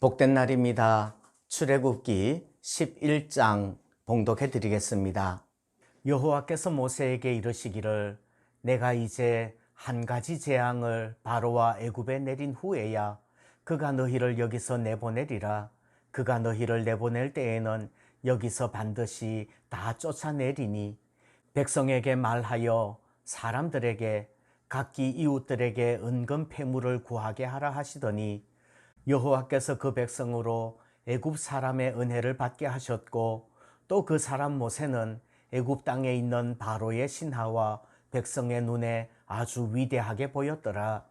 복된 날입니다. 출애굽기 11장 봉독해 드리겠습니다. 여호와께서 모세에게 이르시기를 내가 이제 한 가지 재앙을 바로와 애굽에 내린 후에야 그가 너희를 여기서 내보내리라. 그가 너희를 내보낼 때에는 여기서 반드시 다 쫓아내리니 백성에게 말하여 사람들에게 각기 이웃들에게 은금 패물을 구하게 하라 하시더니 여호와께서 그 백성으로 애굽 사람의 은혜를 받게 하셨고 또 그 사람 모세는 애굽 땅에 있는 바로의 신하와 백성의 눈에 아주 위대하게 보였더라.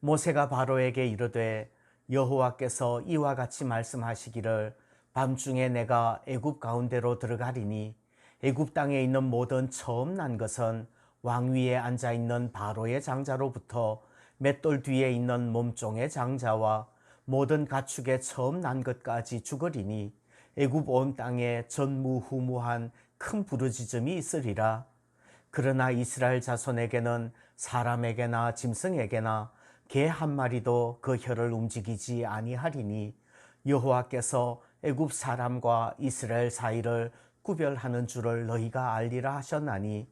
모세가 바로에게 이르되 여호와께서 이와 같이 말씀하시기를 밤중에 내가 애굽 가운데로 들어가리니 애굽 땅에 있는 모든 처음 난 것은 왕 위에 앉아 있는 바로의 장자로부터 맷돌 뒤에 있는 몸종의 장자와 모든 가축의 처음 난 것까지 죽으리니 애굽 온 땅에 전무후무한 큰 부르짖음이 있으리라. 그러나 이스라엘 자손에게는 사람에게나 짐승에게나 개 한 마리도 그 혀를 움직이지 아니하리니 여호와께서 애굽 사람과 이스라엘 사이를 구별하는 줄을 너희가 알리라 하셨나니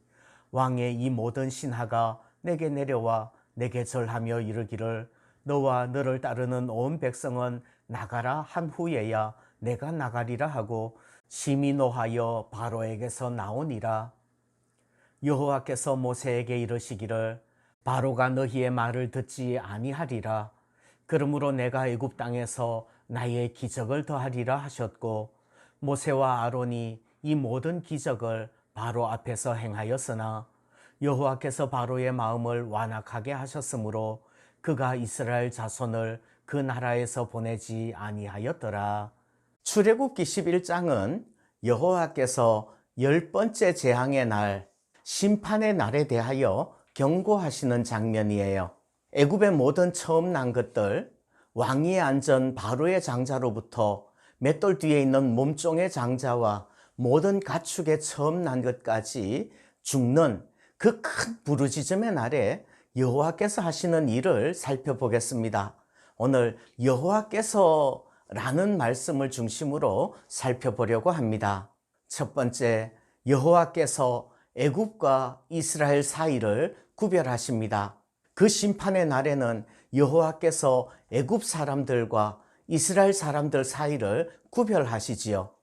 왕의 이 모든 신하가 내게 내려와 내게 절하며 이르기를 너와 너를 따르는 온 백성은 나가라 한 후에야 내가 나가리라 하고 심히 노하여 바로에게서 나오니라. 여호와께서 모세에게 이르시기를 바로가 너희의 말을 듣지 아니하리라. 그러므로 내가 애굽 땅에서 나의 기적을 더하리라 하셨고 모세와 아론이 이 모든 기적을 바로 앞에서 행하였으나 여호와께서 바로의 마음을 완악하게 하셨으므로 그가 이스라엘 자손을 그 나라에서 보내지 아니하였더라. 출애굽기 11장은 여호와께서 열 번째 재앙의 날 심판의 날에 대하여 경고하시는 장면이에요. 애굽의 모든 처음 난 것들 왕위에 앉은 바로의 장자로부터 맷돌 뒤에 있는 몸종의 장자와 모든 가축의 처음 난 것까지 죽는 그 큰 부르짖음의 날에 여호와께서 하시는 일을 살펴보겠습니다. 오늘 여호와께서 라는 말씀을 중심으로 살펴보려고 합니다. 첫 번째, 여호와께서 애굽과 이스라엘 사이를 구별하십니다. 그 심판의 날에는 여호와께서 애굽 사람들과 이스라엘 사람들 사이를 구별하시지요.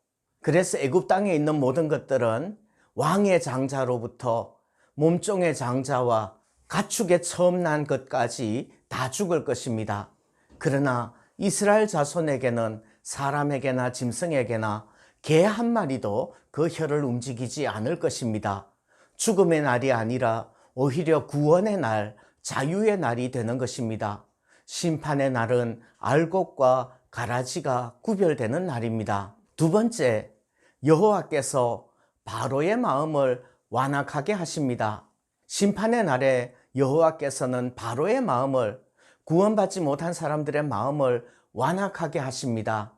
그래서 애굽 땅에 있는 모든 것들은 왕의 장자로부터 몸종의 장자와 가축의 처음 난 것까지 다 죽을 것입니다. 그러나 이스라엘 자손에게는 사람에게나 짐승에게나 개 한 마리도 그 혀를 움직이지 않을 것입니다. 죽음의 날이 아니라 오히려 구원의 날, 자유의 날이 되는 것입니다. 심판의 날은 알곡과 가라지가 구별되는 날입니다. 두 번째, 여호와께서 바로의 마음을 완악하게 하십니다. 심판의 날에 여호와께서는 바로의 마음을 구원받지 못한 사람들의 마음을 완악하게 하십니다.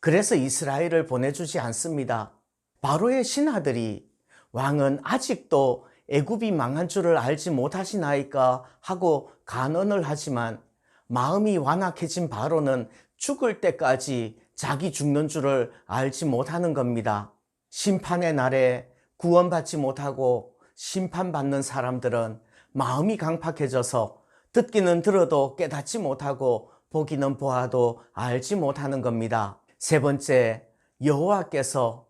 그래서 이스라엘을 보내주지 않습니다. 바로의 신하들이 왕은 아직도 애굽이 망한 줄을 알지 못하시나이까 하고 간언을 하지만 마음이 완악해진 바로는 죽을 때까지 자기 죽는 줄을 알지 못하는 겁니다. 심판의 날에 구원받지 못하고 심판받는 사람들은 마음이 강팍해져서 듣기는 들어도 깨닫지 못하고 보기는 보아도 알지 못하는 겁니다. 세 번째, 여호와께서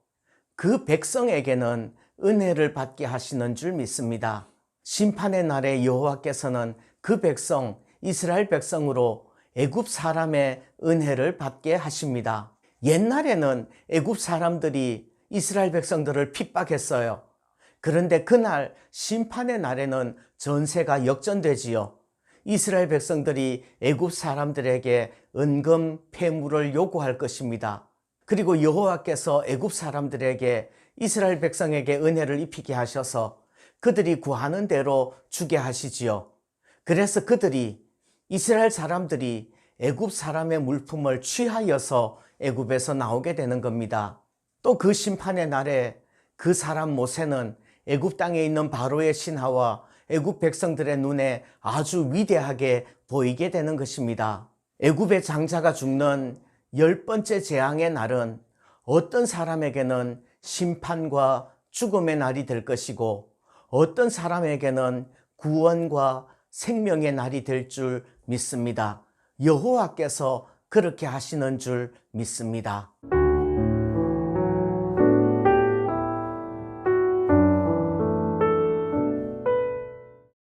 그 백성에게는 은혜를 받게 하시는 줄 믿습니다. 심판의 날에 여호와께서는 그 백성, 이스라엘 백성으로 애굽 사람의 은혜를 받게 하십니다. 옛날에는 애굽 사람들이 이스라엘 백성들을 핍박했어요. 그런데 그날 심판의 날에는 전세가 역전되지요. 이스라엘 백성들이 애굽 사람들에게 은금 폐물을 요구할 것입니다. 그리고 여호와께서 애굽 사람들에게 이스라엘 백성에게 은혜를 입히게 하셔서 그들이 구하는 대로 주게 하시지요. 그래서 그들이 이스라엘 사람들이 애굽 사람의 물품을 취하여서 애굽에서 나오게 되는 겁니다. 또 그 심판의 날에 그 사람 모세는 애굽 땅에 있는 바로의 신하와 애굽 백성들의 눈에 아주 위대하게 보이게 되는 것입니다. 애굽의 장자가 죽는 열 번째 재앙의 날은 어떤 사람에게는 심판과 죽음의 날이 될 것이고 어떤 사람에게는 구원과 생명의 날이 될 줄 믿습니다. 여호와께서 그렇게 하시는 줄 믿습니다.